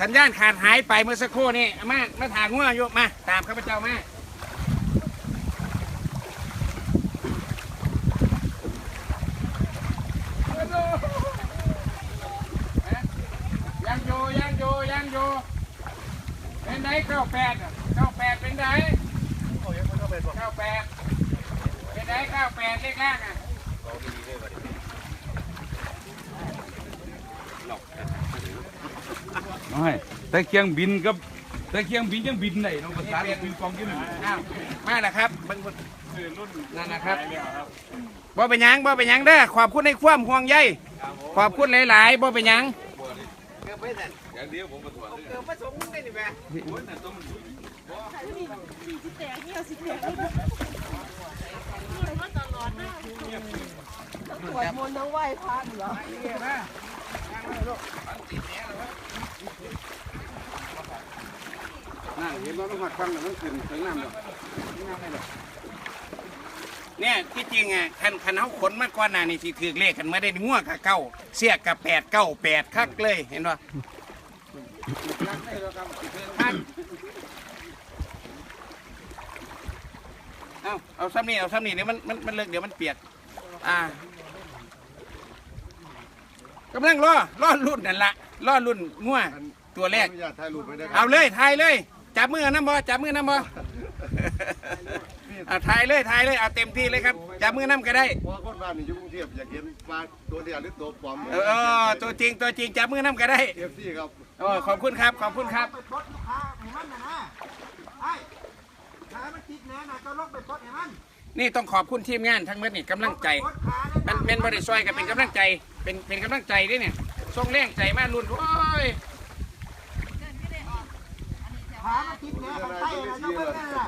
สัญญาณขาดหายไปเมื่อสักครู่นี่มามาถางงัวอยู่มา ตามข้าพเจ้ามายังอยู่ยังอยู่ยังอยู่เป็นไงเก้าแปดอะเก้าแปดเป็นไงเก้าแปดเป็นไงเก้าแปดเลขล่างอะ น้อยแต่เครื่องบินกับแต่เครื่องบินยังบินได้น้องภาษาบินกองอยืนอ้าวมาแล้วครับเบิ่งเบิ่งนั่นนะครับบ่เป็นหยังบ่เป็นหยังเด้อขอบคุณในความห่วงใยขอบคุณหลายๆบ่เป็นหยังอย่างเดียวผมมาถอดเลยแตกเหี่ยวสิแตกมาตลอดนะสวดมนต์ทั้งไหว้พระเหรอ นั่นเห็น ว่าต้องหัดฟังแล้วมันขึ้นถึงน้ำแล้วเนี่ยที่จริงอะคันคันเฮาขนมาก่อนหน้านี่สิถือเลขกันมาได้งัวกับเก้าเสียกับแปดเก้าแปดคักเลยเห็นป่ะเอาเอาซ้ำนี่เอาซ้ำนี่เดี๋ยวมันมันมันเลิกเดี๋ยวมันเปียกอ่ากำลังรอรอรุ่นนั่นละรอรุ่นงัวตัวแรกอนุญาตถ่ายรูปไปได้ครัเอาเลยถ่ายเลย จับมือน้ำบ่จับมือน้ำบ่เอาถ่ายเลยถ่ายเลยเอาเต็มที่เลยครับจับมือน้ำก็ได้เพราะคนบ้านนี่อยู่กรุงเทพอยากเห็นปลาตัวเดียวหรือตัวปลอมเออเออตัวจริงตัวจริงจับมือน้ำก็ได้เอฟซีครับโอ้ขอบคุณครับขอบคุณครับไปปลดลูกค้าให้มันนะนะไอ้ขามันติดแน่นะจะลงไปปลดให้มันนี่ต้องขอบคุณทีมงานทั้งหมดนี่กำลังใจปลดขาเลยมันเป็นบริซอยกับเป็นกำลังใจ เป็นเป็นกำลังใจด้วยเนี่ยส่งแรงใจมาลุ้นโอ้ย ขามันติดแน่ไปใต้นะยกไปแน่นะ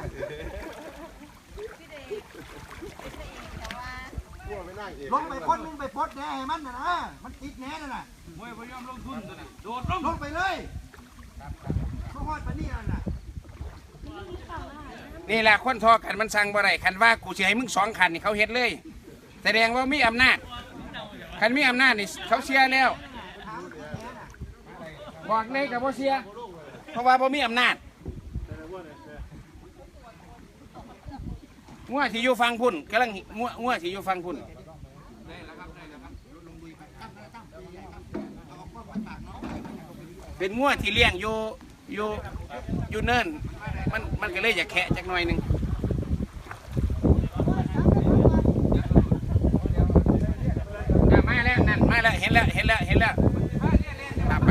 พวกไม่นั่งเองลงไปคนนึงไปปลดแน่ให้มันนะนะมันติดแน่น่ะนะมวยพยอมลงทุนตัวนั้นโดดลงลงไปเลยเขาหอดปานนี่น่ะนี่แหละคนทอกันมันสั่งบ่ได้คันว่ากูสิให้มึงสองคันนี่เขาเฮ็ดเลยแสดงว่ามีอำนาจคันมีอำนาจนี่เขาเสียแล้วบอกเลยกับว่าเสียเพราะว่าบ่มีอำนาจ งัวที่อยู่ฟังพุ่นกำลังงัวงัวที่อยู่ฟังพุ่นเป็นงัวที่เลี้ยงอยู่อยู่อยู่เนินมันมันก็เลยอยากแคะจักหน่อยหนึงอะมาแล้วนั่นมาแล้วเห็นแล้วเห็นแล้วเห็นแล้วตามไป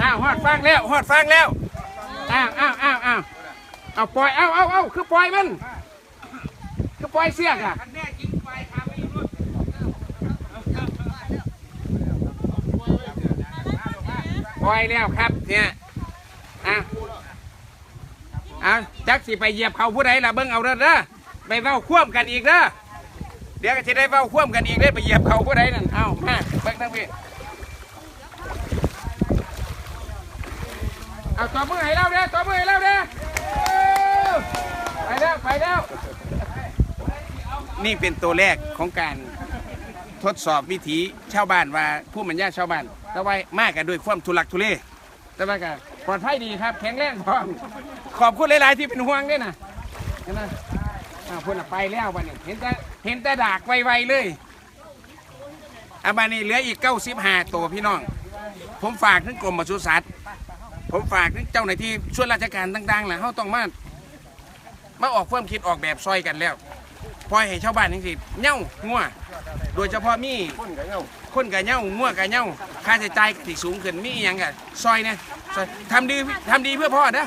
อ้าวฮอดฟังแล้วฮอดฟังแล้วอ้าวอ้าวอ้าวอ้าว เอาปล่อยเอาเอาเอาคือปล่อยมัน คือปล่อยเสียกอะปล่อยแล้วครับเนี่ยอะเอาจักสิไปเหยียบเขาผู้ใดล่ะเบิ่งเอาเด้อเด้อไปเว้าคว่ำกันอีกเด้อเดี๋ยวก็จะได้เว้าคว่ำกันอีกได้อไปเหยียบเขาผู้ใดนั่นเอามาเบิ่งทั้งพี่เอาตัวมือให้เราเด้อตัวมือให้เราเด้อไปแล้วไปแล้ว นี่เป็นตัวแรกของการทดสอบวิถีชาวบ้านว่าผู้มันญาชาวบ้านแต่ว่ามากกันด้วยความทุลักทุเลแต่ว่าก็ปลอดภัยดีครับ แข็งแรงพร้อมขอบคุณหลาย ๆ ที่เป็นห่วงด้วยนะเห็นไหมอ้าวพุ่นน่ะไปแล้ววันนี้เห็นแต่เห็นแต่ดากไว ๆ เลยอาบานี่เหลืออีกเก้าสิบห้าตัวพี่น้อง ผมฝากถึงกรมปศุสัตว์ผมฝากถึงเจ้าหน้าที่ช่วยราชการต่าง ๆแหละเขาต้องมา มาออกความคิดออกแบบซอยกันแล้วพอยให้ชาวบ้านทั้งสิเหย่างัวโดยเฉพาะมีคนกับเงาคนกับเหย่างัวกับเหย่าค่าใช้จ่ายก็ที่สูงขึ้นมีอย่างกับซอยนะซอยทำดีทำดีเพื่อพ่อนะ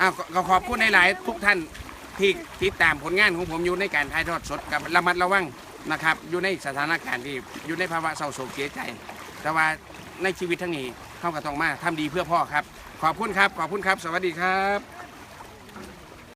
อ้าวก็ขอบคุณหลาย ๆ ทุกท่านที่ติดตามผลงานของผมอยู่ในการถ่ายทอดสดกับระมัดระวังนะครับ อยู่ในสถานการณ์ที่อยู่ในภาวะเศร้าโศกเสียใจ แต่ว่าในชีวิตทั้งนี้เข้าก็ต้องมาทำดีเพื่อพ่อครับ ขอบคุณครับ ขอบคุณครับ สวัสดีครับ